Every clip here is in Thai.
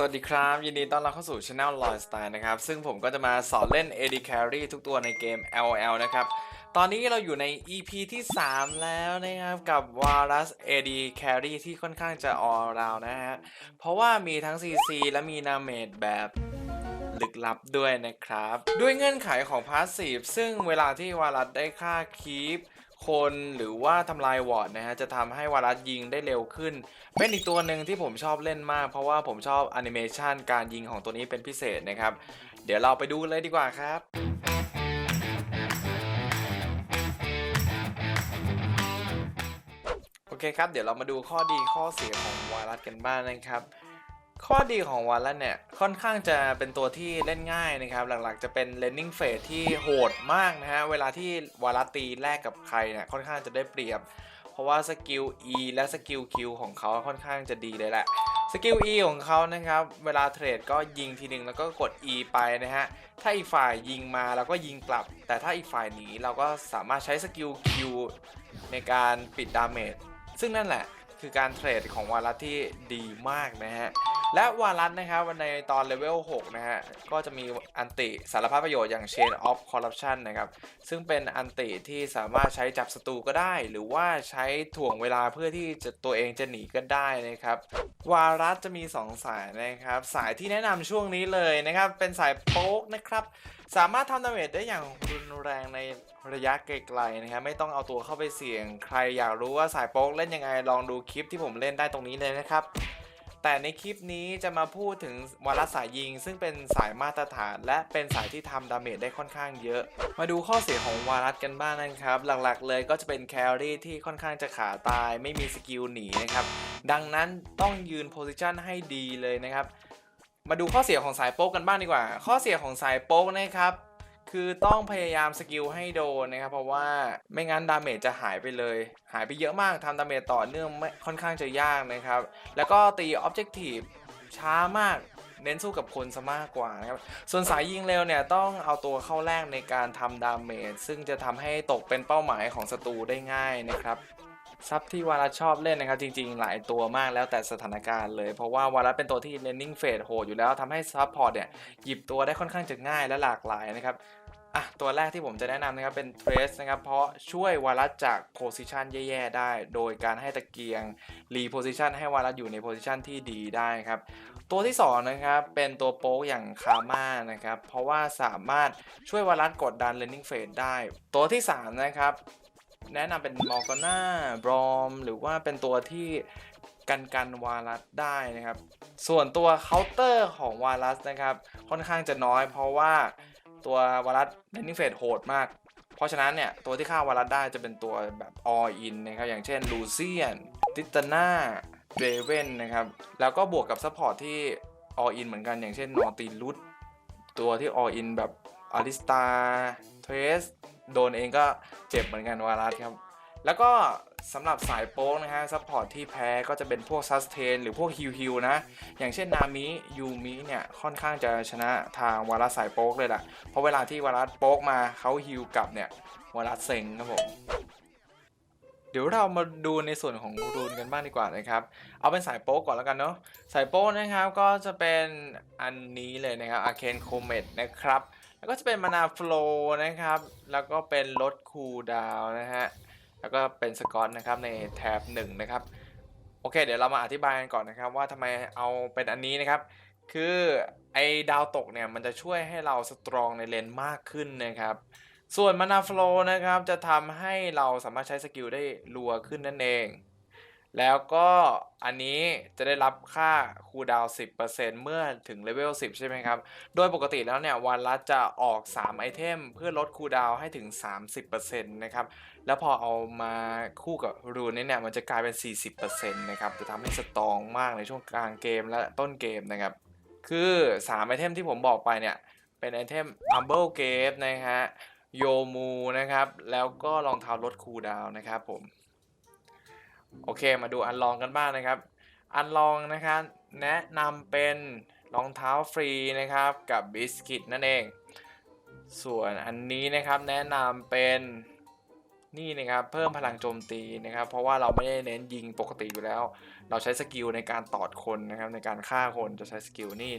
สวัสดีครับ ยินดีต้อนรับเข้าสู่ Channel l o y Style นะครับ ซึ่งผมก็จะมาสอนเล่น AD Carry ทุกตัวในเกม LOL นะครับ ตอนนี้เราอยู่ใน EP ที่ 3 แล้วนะครับ กับ Varus AD Carry ที่ค่อนข้างจะ all round นะฮะ เพราะว่ามีทั้ง CC และมี n a m a g e แบบลึกลับด้วยนะครับ ด้วยเงื่อนไขของ Passive ซึ่งเวลาที่วารัสได้ค่าคีป คนหรือว่าทำลายวอร์ดนะฮะจะทำให้วารัสยิงได้เร็วขึ้น เป็นอีกตัวหนึ่งที่ผมชอบเล่นมาก เพราะว่าผมชอบแอนิเมชันการยิงของตัวนี้เป็นพิเศษนะครับ เดี๋ยวเราไปดูเลยดีกว่าครับโอเคครับ เดี๋ยวเรามาดูข้อดีข้อเสียของวารัสกันบ้างนะครับ ข้อดีของวารัสเนี่ยค่อนข้างจะเป็นตัวที่เล่นง่ายนะครับ หลักๆจะเป็น landing phase ที่โหดมากนะฮะ เวลาที่วารัตีแลกกับใครเนี่ยค่อนข้างจะได้เปรียบ เพราะว่าสกิล E และสกิล Q ของเขาค่อนข้างจะดีเลยแหละสกิล E ของเขานะครับ เวลาเทรดก็ยิงทีหนึ่งแล้วก็กด E ไปนะฮะ ถ้าอีกฝ่ายยิงมาเราก็ยิงกลับ แต่ถ้าอีกฝ่ายหนีเราก็สามารถใช้สกิล Q ในการปิดดาเมจซึ่งนั่นแหละคือการเทรดของวารัที่ดีมากนะฮะ และวารัสนะครับในตอนเลเวล 6 นะฮะ ก็จะมีอันติสารพัดประโยชน์อย่าง Chain of Corruption นะครับ ซึ่งเป็นอันติที่สามารถใช้จับศัตรูก็ได้ หรือว่าใช้ถ่วงเวลาเพื่อที่จะตัวเองจะหนีก็ได้นะครับ วารัสจะมี 2 สายนะครับ สายที่แนะนำช่วงนี้เลยนะครับ เป็นสายโป๊กนะครับ สามารถทำดาเมจได้อย่างรุนแรงในระยะไกลๆนะครับไม่ต้องเอาตัวเข้าไปเสี่ยง ใครอยากรู้ว่าสายโป๊กเล่นยังไงลองดูคลิปที่ผมเล่นได้ตรงนี้เลยนะครับ แต่ในคลิปนี้จะมาพูดถึงวาระสายยิง ซึ่งเป็นสายมาตรฐาน และเป็นสายที่ทำดาเมจได้ค่อนข้างเยอะ มาดูข้อเสียของวารัสกันบ้างนะครับ หลักๆ เลยก็จะเป็นแคลรี่ที่ค่อนข้างจะขาตาย ไม่มีสกิลหนีนะครับ ดังนั้นต้องยืนโพซิชันให้ดีเลยนะครับ มาดูข้อเสียของสายโป๊กกันบ้างดีกว่า ข้อเสียของสายโป๊กนะครับ คือต้องพยายามสกิลให้โดนนะครับ เพราะว่าไม่งั้นดาเมจจะหายไปเลย หายไปเยอะมากทำดาเมจต่อเนื่องไม่ค่อนข้างจะยากนะครับ แล้วก็ตีออบเจกตีฟช้ามากเน้นสู้กับคนซะมากกว่านะครับ ส่วนสายยิงเร็วเนี่ยต้องเอาตัวเข้าแรกในการทำดาเมจซึ่งจะทำให้ตกเป็นเป้าหมายของศัตรูได้ง่ายนะครับซับที่วาระชอบเล่นนะครับ จริงๆ หลายตัวมากแล้วแต่สถานการณ์เลย เพราะว่าวาระเป็นตัวที่ landing phase โหดอยู่แล้วทำให้ซับพอร์ตเนี่ย หยิบตัวได้ค่อนข้างจะง่ายและหลากหลายนะครับ อะตัวแรกที่ผมจะแนะนำนะครับเป็น Trace นะครับเพราะช่วยวาระจากโพซิชันแย่ๆได้ โดยการให้ตะเกียงรีโพซิชันให้วาระอยู่ในโพซิชันที่ดีได้ครับตัวที่2นะครับเป็นตัวโป๊กอย่างคาม่านะครับเพราะว่าสามารถช่วยวาระกดดัน landing phase ได้ ตัวที่3นะครับแนะนำเป็นมอร์กาน่าบรอมหรือว่าเป็นตัวที่กันกันวารัสได้นะครับ ส่วนตัวเคาน์เตอร์ของวารัสนะครับค่อนข้างจะน้อยเพราะว่า ตัววารัสเ e น d ิ n เฟ a โหดมาก เพราะฉะนั้นเนี่ยตัวที่ฆ่าวารัสได้จะเป็นตัวแบบ all in นะครับอย่างเช่นลูเซียนติตนาเ a เวนนะครับแล้วก็บวกกับซัพพอร์ตที่ all in เหมือนกันอย่างเช่นนอตีลุดตัวที่ all in แบบอาริสตาเทรสโดนเองก็เจ็บเหมือนกันวารัสครับแล้วก็ สำหรับสายโป๊กนะฮะซัพพอร์ตที่แพ้ก็จะเป็นพวกซัสเทนหรือพวกฮิวฮิวนะ อย่างเช่นนามิยูมิเนี่ยค่อนข้างจะชนะทางวาระสสายโป๊กเลยแหละเพราะเวลาที่วาระโป๊กมาเขาฮิวกลับเนี่ยวาระเซ็งครับผมเดี๋ยวเรามาดูในส่วนของรูนกันบ้างดีกว่านะครับ เอาเป็นสายโป๊กก่อนแล้วกันเนาะ สายโป๊กนะครับก็จะเป็นอันนี้เลยนะครับ Arcane Comet นะครับ แล้วก็จะเป็นมานาฟลนะครับ แล้วก็เป็นลดคูดาวนะฮะ แล้วก็เป็นสกอตนะครับในแท็บหนึ่งนะครับโอเค เดี๋ยวเรามาอธิบายกันก่อนนะครับว่าทำไมเอาเป็นอันนี้นะครับ คือไอ้ดาวตกเนี่ยมันจะช่วยให้เราสตรองในเลนมากขึ้นนะครับ ส่วนมานาฟลนะครับจะทำให้เราสามารถใช้สกิลได้รัวขึ้นนั่นเอง แล้วก็อันนี้จะได้รับค่าคูดาว 10%เมื่อถึงเลเวล 10 ใช่ไหมครับ โดยปกติแล้วเนี่ยวันละจะออก 3 ไอเทม เพื่อลดคูดาวให้ถึง 30%นะครับ แล้วพอเอามาคู่กับรูนเนี่ยมันจะกลายเป็น 40%นะครับ จะทำให้สตองมากในช่วงกลางเกมและต้นเกมนะครับ คือ 3 ไอเทมที่ผมบอกไปเนี่ย เป็นไอเทม Humble Gate นะฮะโยมูนะครับ แล้วก็รองเท้าลดคูดาวนะครับผม โอเคมาดูอันลองกันบ้างนะครับ อันลองนะครับแนะนำเป็นรองเท้าฟรีนะครับกับบิสกิตนั่นเอง ส่วนอันนี้นะครับแนะนำเป็น นี่นะครับเพิ่มพลังโจมตีนะครับ เพราะว่าเราไม่ได้เน้นยิงปกติอยู่แล้ว เราใช้สกิลในการตอดคนนะครับในการฆ่าคนจะใช้สกิลนี่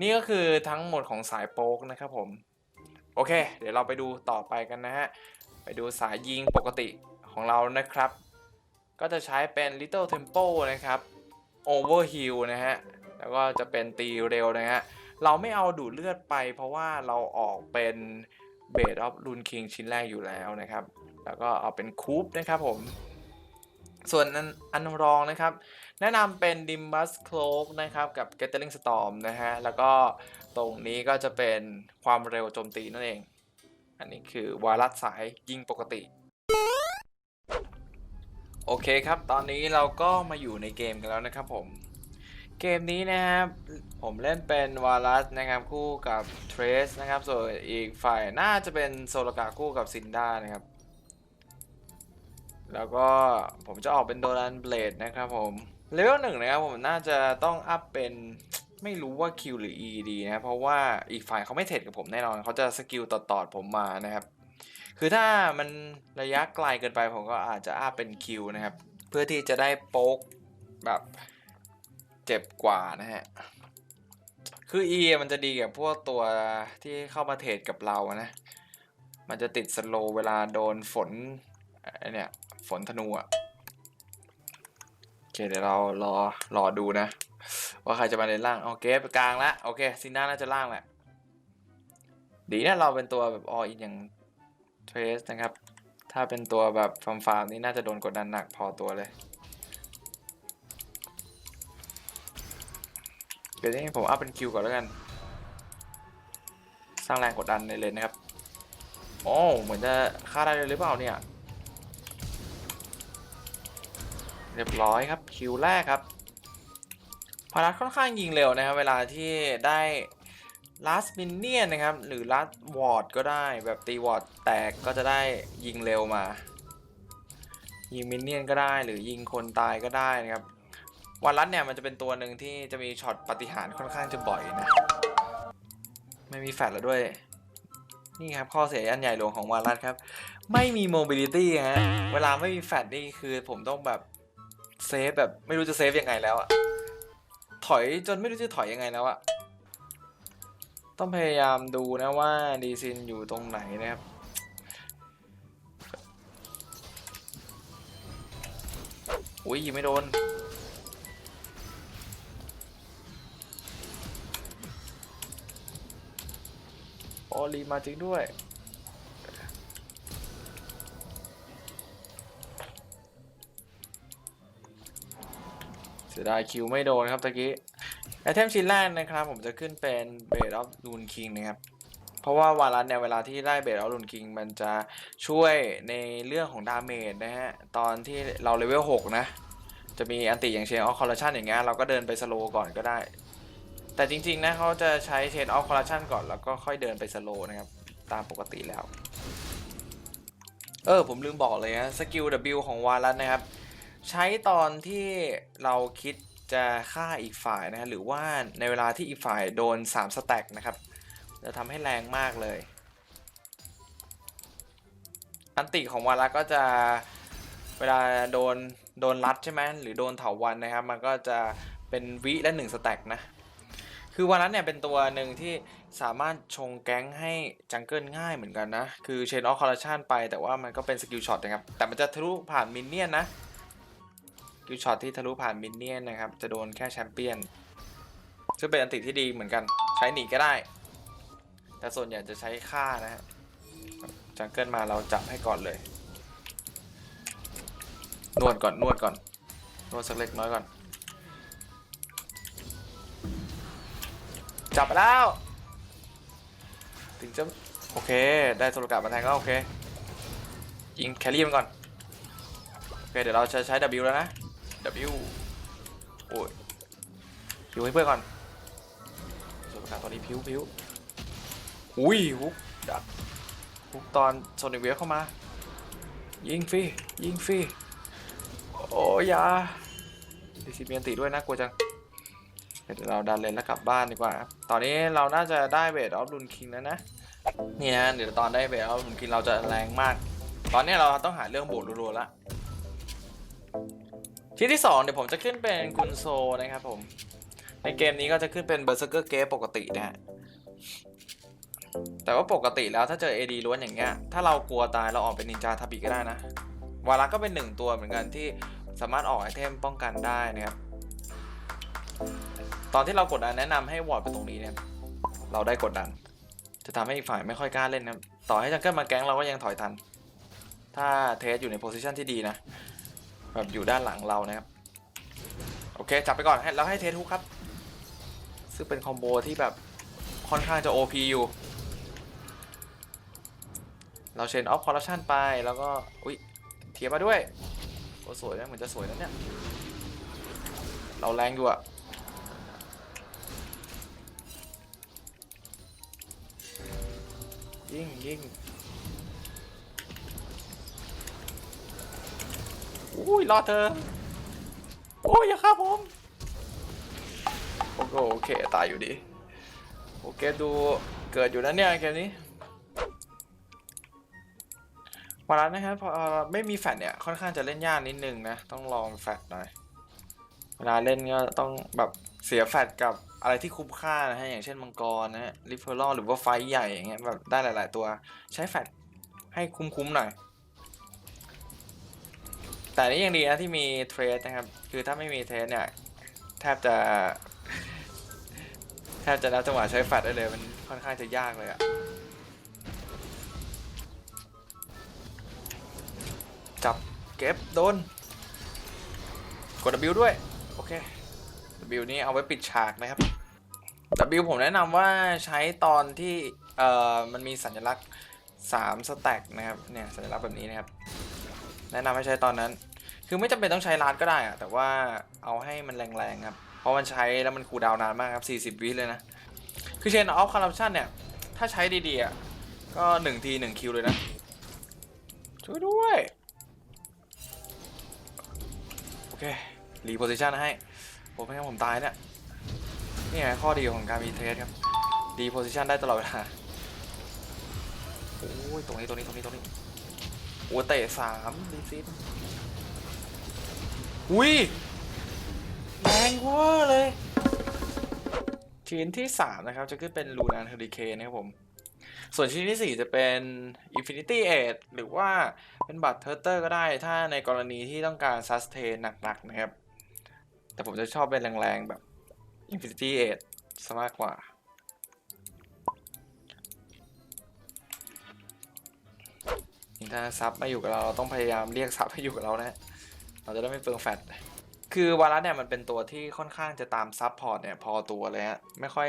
นี่ก็คือทั้งหมดของสายโป๊กนะครับผมโอเค เดี๋ยวเราไปดูต่อไปกันนะฮะไปดูสายยิงปกติของเรานะครับ ก็จะใช้เป็น Little Tempo นะครับ Overheal นะฮะแล้วก็จะเป็นตีเร็วนะฮะเราไม่เอาดูดเลือดไปเพราะว่าเราออกเป็น b a d of Rune King ชิ้นแรกอยู่แล้วนะครับ แล้วก็เอาเป็นคูปนะครับผม ส่วนอันอันรองนะครับ แนะนำเป็น Dimbus Cloak นะครับกับ Gathering Storm นะฮะ แล้วก็ตรงนี้ก็จะเป็นความเร็วโจมตีนั่นเอง อันนี้คือวารัสสายยิงปกติโอเคครับ ตอนนี้เราก็มาอยู่ในเกมกันแล้วนะครับผม เกมนี้นะครับ ผมเล่นเป็นวารัสนะครับคู่กับเทรสนะครับ ส่วนอีกฝ่ายน่าจะเป็นโซลกาคู่กับซินด้านะครับ แล้วก็ผมจะออกเป็นโดรันเบลดนะครับผมเลเวลหนึ่งนะครับผมน่าจะต้องอัพเป็นไม่รู้ว่า Q หรือ E ดีนะ เพราะว่าอีกฝ่ายเขาไม่เทรดกับผมแน่นอน เขาจะสกิลตอดๆผมมานะครับ คือถ้ามันระยะไกลเกินไปผมก็อาจจะอัพเป็น Q นะครับ เพื่อที่จะได้โป๊กแบบเจ็บกว่านะฮะ คือ E มันจะดีกับพวกตัวที่เข้ามาเทรดกับเรานะ มันจะติดสโลเวลาโดนฝน ไอเนี่ยฝนธนูอะโอเคเดี๋ยวเรารอรอดูนะ ว่าใครจะมาในล่างโอเคไปกลางละโอเคซินด้าน่าจะล่างแหละดีนะเราเป็นตัวแบบออินอย่างเทรสนะครับ ถ้าเป็นตัวแบบฟาร์มฟาร์มนี่น่าจะโดนกดดันหนักพอตัวเลยเดี๋ยวนี้ผมอัพเป็นคิวก่อนแล้วกัน สร้างแรงกดดันในเลนนะครับ โอ้เหมือนจะฆ่าได้เลยหรือเปล่าเนี่ย เรียบร้อยครับคิวแรกครับพารัสค่อนข้างยิงเร็วนะครับ เวลาที่ได้ last minion นนะครับ หรือ last ward ก็ได้แบบตีวอร์ดแตกก็จะได้ยิงเร็วมา ยิงมินเนียนก็ได้หรือยิงคนตายก็ได้นะครับวันรัดเนี่ยมันจะเป็นตัวหนึ่งที่จะมีช็อตปฏิหารค่อนข้างจะบ่อยนะไม่มีแฟลชแล้วด้วย นี่ครับข้อเสียอันใหญ่หลวงของวารัสครับ ไม่มีโมบิลิตี้ฮะเวลาไม่มีแฟลชนี่คือผมต้องแบบ เซฟแบบไม่รู้จะเซฟยังไงแล้วอะถอยจนไม่รู้จะถอยยังไงแล้วอะต้องพยายามดูนะว่าดีซินอยู่ตรงไหนนะครับอุ้ยยิงไม่โดน โอลีมาจริงด้วย สียดายคิวไม่โดนครับตะกี้ไอเทมชิ้นแรกนะครับ ผมจะขึ้นเป็นเบรดออฟลูนคิงนะครับ เพราะว่าวารัสเนี่ยเวลาที่ได้เบรดออฟลูนคิงมันจะช่วยในเรื่องของดาเมจนะฮะ ตอนที่เราเลเวล 6 นะ จะมีอันติอย่างเชนออฟคอร์ชันอย่างเงี้ยเราก็เดินไปสโลก่อนก็ได้ แต่จริงๆนะเขาจะใช้เชนออฟคอร์ชันก่อนแล้วก็ค่อยเดินไปสโลนะครับ ตามปกติแล้ว เออผมลืมบอกเลยนะสกิล W ของวารัสนะครับ ใช้ตอนที่เราคิดจะฆ่าอีกฝ่ายนะฮะหรือว่าในเวลาที่อีกฝ่ายโดน 3 สแต็กนะครับ จะทำให้แรงมากเลย อันติของวาระก็จะเวลาโดนโดนรัดใช่ไหมหรือโดนเถาวันนะครับ มันก็จะเป็นวิและ1สแต็กนะ คือวาระเนี่ยเป็นตัวหนึ่งที่สามารถชงแก๊งให้จังเกิลง่ายเหมือนกันนะ คือเชนออฟคอร์รัชันไปแต่ว่ามันก็เป็นสกิลช็อตนะครับ แต่มันจะทะลุผ่านมินเนี่ยนนะ กิลช็อตที่ทะลุผ่านมินเนี่ยนนะครับ จะโดนแค่แชมเปี้ยน ซึ่งเป็นอันติที่ดีเหมือนกัน ใช้หนีก็ได้ แต่ส่วนใหญ่จะใช้ฆ่านะฮะ จังเกิลมาเราจับให้ก่อนเลย นวดก่อนนวดก่อน นวดสักเล็กน้อยก่อน จับไปแล้ว ถึงจะโอเค ได้โซลกามาแทงก็โอเค ยิงแครี่มันก่อน โอเค เดี๋ยวเราจะใช้ W แล้วนะ W โอ้ยพิวให้เพื่อนก่อนส่วนประกาศตอนนี้พิวพิวอุ้ยฮุกดักฮุกตอนโซนิเวฟเข้ามา ยิงฟรียิงฟรีโอ้ยยาดิซิเมียนติด้วยนะกลัวจังเดี๋ยวเราดันเลนแล้วกลับบ้านดีกว่า ตอนนี้เราน่าจะได้เบสออฟลุนคิงแล้วนะ นี่นะเดี๋ยวตอนได้เบสออฟลุนคิงเราจะแรงมาก ตอนนี้เราต้องหาเรื่องโบดรัวๆละ ที่ที่สองเดี๋ยวผมจะขึ้นเป็นกุนโซนะครับผม ในเกมนี้ก็จะขึ้นเป็นเบอร์เซอร์เกอร์เกปกตินะฮะ แต่ว่าปกติแล้วถ้าเจอ AD ล้วนอย่างเงี้ย ถ้าเรากลัวตายเราออกเป็นนินจาทาบิก็ได้นะ วาระก็เป็นหนึ่งตัวเหมือนกันที่สามารถออกไอเทมป้องกันได้นะครับ ตอนที่เรากดดันแนะนำให้วอร์ดไปตรงนี้เนี่ย เราได้กดดัน จะทำให้อีกฝ่ายไม่ค่อยกล้าเล่นนะครับต่อให้จังเกิลมาแก๊งเราก็ยังถอยทัน ถ้าเทสอยู่ในโพซิชันที่ดีนะ แบบอยู่ด้านหลังเรานะครับ โอเค จับไปก่อนให้แล้วให้เทสฮุกครับ ซึ่งเป็นคอมโบที่แบบค่อนข้างจะ OP อยู่ เราเชนออฟคอร์รัปชันไปแล้วก็อุ๊ยเทียบมาด้วยโอ้สวยนะเหมือนจะสวยนะเนี่ย เราแรงอยู่อะยิงยิง อุ้ยรอดเธอ โอ้ยอย่าฆ่าผมโอเคโอเคตายอยู่ดี โอเคดูเกิดอยู่นะเนี่ยเกมนี้วาระนะครับพอไม่มีแฟลชเนี่ยค่อนข้างจะเล่นยากนิดนึงนะ ต้องลองแฟลชหน่อยเวลาเล่นก็ต้องแบบเสียแฟลชกับอะไรที่คุ้มค่านะฮะอย่างเช่นมังกรนะฮะริฟเฟอร์หรือว่าไฟใหญ่อย่างเงี้ยแบบได้หลาย ๆ ตัวใช้แฟลชให้คุ้มๆหน่อย แต่นี่ยังดีนะที่มีเทรดนะครับ คือถ้าไม่มีเทรดเนี่ยแทบจะแทบจะนับจังหวะใช้แฟลชได้เลยมันค่อนข้างจะยากเลยอะจับเก็บโดน กด W ด้วย โอเค W นี้เอาไว้ปิดฉากนะครับ W ผมแนะนำว่าใช้ตอนที่เอ่อมันมีสัญลักษณ์3สแต็กนะครับเนี่ยสัญลักษณ์แบบนี้นะครับ แนะนำให้ใช้ตอนนั้น คือไม่จำเป็นต้องใช้ลาดก็ได้อะแต่ว่าเอาให้มันแรงๆครับ เพราะมันใช้แล้วมันคูดาวนานมากครับ 40 วิเลยนะ คือเชนออฟคอร์รัปชันเนี่ย ถ้าใช้ดีๆอะก็ 1 ที 1 คิวเลยนะ ช่วยด้วย โอเค รีโพซิชันให้ผมไม่งั้นผมตายเนี่ยนี่ไงข้อดีของการมีเทสครับรีโพซิชันได้ตลอดเวลา โอ้ย ตรงนี้ ตรงนี้ ตรงนี้ ตรงนี้โอ้เตะสามดีซิ อุ้ยแรงเวอร์เลย ชิ้นที่ 3 นะครับ จะขึ้นเป็นลูนานเฮอริเคนนะครับผม ส่วนชิ้นที่ 4 จะเป็น Infinity Edge หรือว่าเป็นบัตรเทอร์เตอร์ก็ได้ ถ้าในกรณีที่ต้องการซัสเทนหนักๆนะครับ แต่ผมจะชอบเป็นแรงๆ แบบ Infinity Edge ซะมากกว่าถ้าซับไม่อยู่กับเรา เราต้องพยายามเรียกซับให้อยู่กับเรานะ เราจะได้ไม่เปลืองแฟตคือวาระเนี่ยมันเป็นตัวที่ค่อนข้างจะตามซับพอร์ตเนี่ยพอตัวเลยฮะไม่ค่อย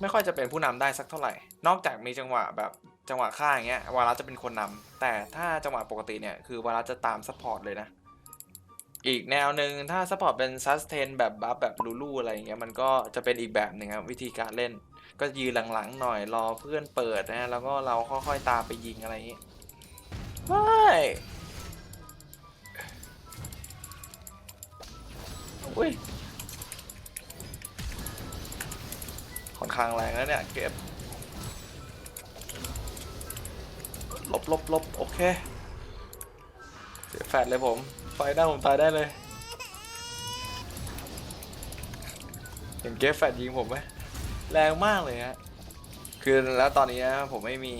ไม่ค่อยจะเป็นผู้นำได้สักเท่าไหร่ นอกจากมีจังหวะแบบจังหวะฆ่าอย่างเงี้ยวาระจะเป็นคนนำแต่ถ้าจังหวะปกติเนี่ยคือวาระจะตามซัพพอร์ตเลยนะอีกแนวหนึ่งถ้าซัพพอร์ตเป็นซัสเทนแบบบัฟแบบลูลูอะไรอย่างเงี้ยมันก็จะเป็นอีกแบบหนึ่งครับวิธีการเล่น ก็ยืนหลังๆหน่อยรอเพื่อนเปิดนะแล้วก็เราค่อยๆตามไปยิงอะไรอย่างเงี้ไม่ อุ้ยค่อนข้างแรงแล้วเนี่ยเก็บลบลบลบโอเคเสียแฟดเลยผม ไฟหน้าผมตายได้เลย เห็นเก็บแฟดยิงผมไหมแรงมากเลยฮะคือแล้วตอนนี้ผมไม่มี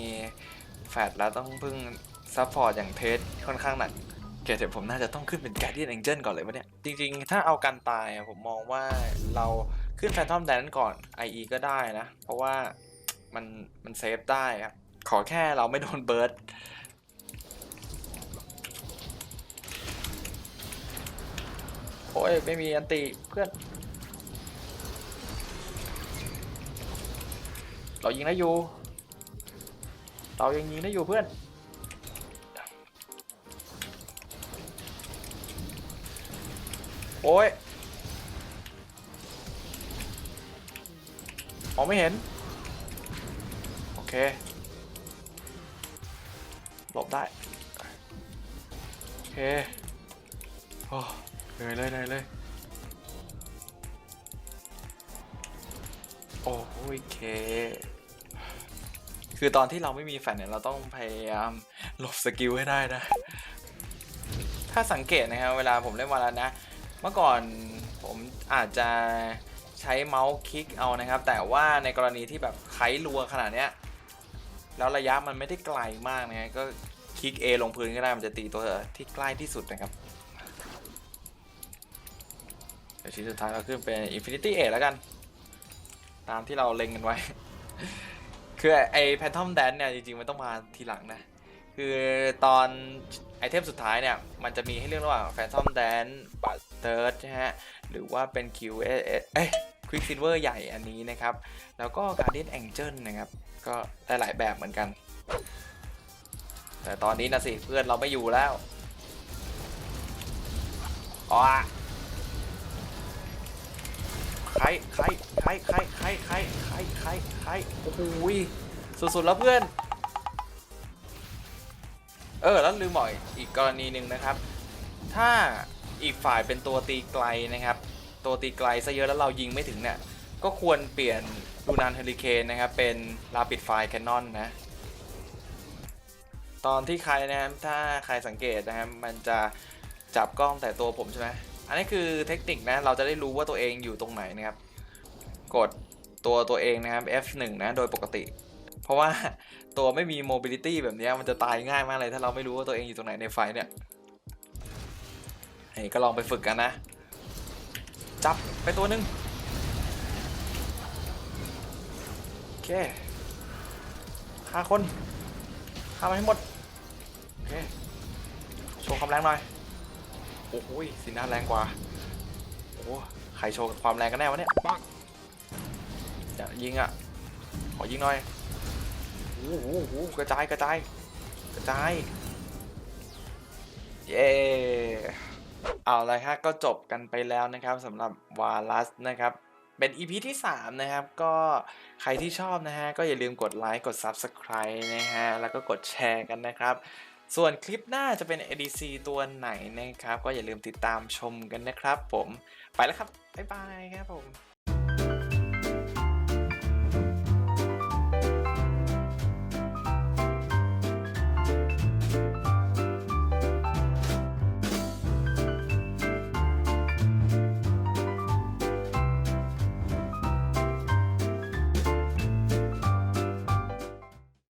แฟดแล้วต้องพึ่งซัพพอร์ตอย่างเทสค่อนข้างหนัก เกรดเดี๋ยวผมน่าจะต้องขึ้นเป็น Guardian Angel ก่อนเลยวะเนี่ย จริงๆ ถ้าเอากันตายอะผมมองว่าเราขึ้น Phantom Dance ก่อน IE ก็ได้นะ เพราะว่ามันมันเซฟได้ครับ ขอแค่เราไม่โดนเบิร์ดโอ้ย ไม่มีอันติเพื่อน เรายิงได้อยู่ เรายังยิงได้อยู่เพื่อน โอ้ยมองไม่เห็น โอเค หลบได้ โอเคโอ้เหนื่อยเลยเหนื่อยเลย โอ้ยเค คือตอนที่เราไม่มีแฟนเนี่ย เราต้องพยายามหลบสกิลให้ได้นะ ถ้าสังเกตนะครับ เวลาผมเล่นวาลานะ เมื่อก่อนผมอาจจะใช้เมาส์คลิกเอานะครับ แต่ว่าในกรณีที่แบบไครัวขนาดเนี้ยแล้วระยะมันไม่ได้ไกลมากนะก็คลิก A ลงพื้นก็ได้มันจะตีตัวที่ใกล้ที่สุดนะครับเดี๋ยวชิ้นสุดท้ายเราขึ้นเป็น Infinity A แล้วกัน ตามที่เราเล็งกันไว้ คือไอ้แพนทอมแดนเนี่ย จริงๆ มันต้องมาทีหลังนะ คือตอน ไอเทมสุดท้ายเนี่ย มันจะมีให้เลือกระหว่างแฟนทอมแดนบัตเติร์ดนะฮะ หรือว่าเป็น Q เอ้ยควิกซิลเวอร์ใหญ่อันนี้นะครับ แล้วก็ Guardian Angel นะครับ ก็ได้หลายแบบเหมือนกัน แต่ตอนนี้นะสิ เพื่อนเราไม่อยู่แล้วอ๋อใครใครใครใครใครใครใครใครใครโอ้โหสุดๆแล้วเพื่อน เออแล้วลืมบอกอีกอีกกรณีหนึ่งนะครับ ถ้าอีกฝ่ายเป็นตัวตีไกลนะครับ ตัวตีไกลซะเยอะแล้วเรายิงไม่ถึงเนี่ย ก็ควรเปลี่ยนลูนานเฮลิเคนนะครับ เป็นลาปิดไฟแคนนอนนะ ตอนที่ใครนะครับถ้าใครสังเกตนะครับมันจะจับกล้องแต่ตัวผมใช่ไหมอันนี้คือเทคนิคนะเราจะได้รู้ว่าตัวเองอยู่ตรงไหนนะครับ กดตัวตัวเองนะครับ F1 นะโดยปกติ เพราะว่า ตัวไม่มี mobility แบบนี้มันจะตายง่ายมากเลยถ้าเราไม่รู้ว่าตัวเองอยู่ตรงไหนในไฟเนี่ยเฮ้ยก็ลองไปฝึกกันนะ จับไปตัวหนึ่งโอเคฆ่าคนฆ่ามันให้หมดโอเคโชว์ความแรงหน่อยโอ้โหยสีหน้าแรงกว่าโอ้ใครโชว์ความแรงกันแน่วะเนี่ยจะยิงอะขอยิงหน่อย โอ้โหกระจายกระจายกระจาย เย้เอาละครับก็จบกันไปแล้วนะครับสำหรับวาลัสนะครับเป็น EP ที่ 3 นะครับ ก็ใครที่ชอบนะฮะ ก็อย่าลืมกดไลค์กด Subscribe นะฮะ แล้วก็กดแชร์กันนะครับ ส่วนคลิปหน้าจะเป็น ADC ตัวไหนนะครับ ก็อย่าลืมติดตามชมกันนะครับผม ไปแล้วครับ บ๊ายบายครับผม